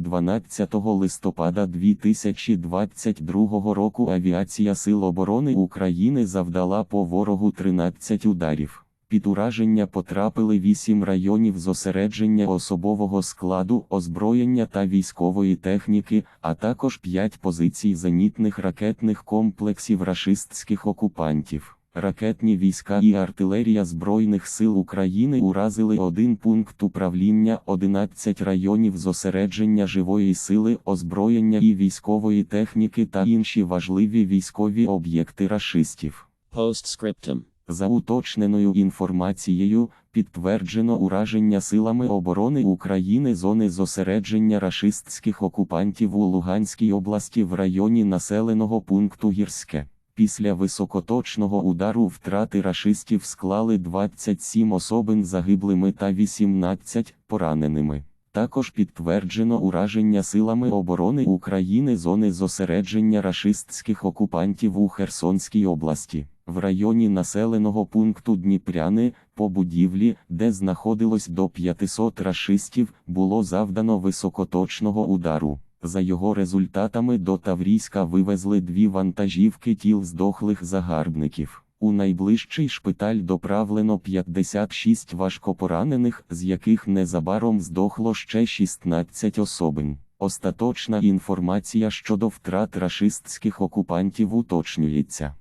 12 листопада 2022 року авіація Сил оборони України завдала по ворогу 13 ударів. Під ураження потрапили 8 районів зосередження особового складу, озброєння та військової техніки, а також 5 позицій зенітних ракетних комплексів рашистських окупантів. Ракетні війська і артилерія Збройних сил України уразили один пункт управління, 11 районів зосередження живої сили, озброєння і військової техніки та інші важливі військові об'єкти рашистів. Postscriptum. За уточненою інформацією, підтверджено ураження силами оборони України зони зосередження рашистських окупантів у Луганській області в районі населеного пункту Гірське. Після високоточного удару втрати рашистів склали 27 особин загиблими та 18 пораненими. Також підтверджено ураження силами оборони України зони зосередження рашистських окупантів у Херсонській області. В районі населеного пункту Дніпряни, по будівлі, де знаходилось до 500 рашистів, було завдано високоточного удару. За його результатами до Таврійська вивезли дві вантажівки тіл здохлих загарбників. У найближчий шпиталь доправлено 56 важкопоранених, з яких незабаром здохло ще 16 особин. Остаточна інформація щодо втрат рашистських окупантів уточнюється.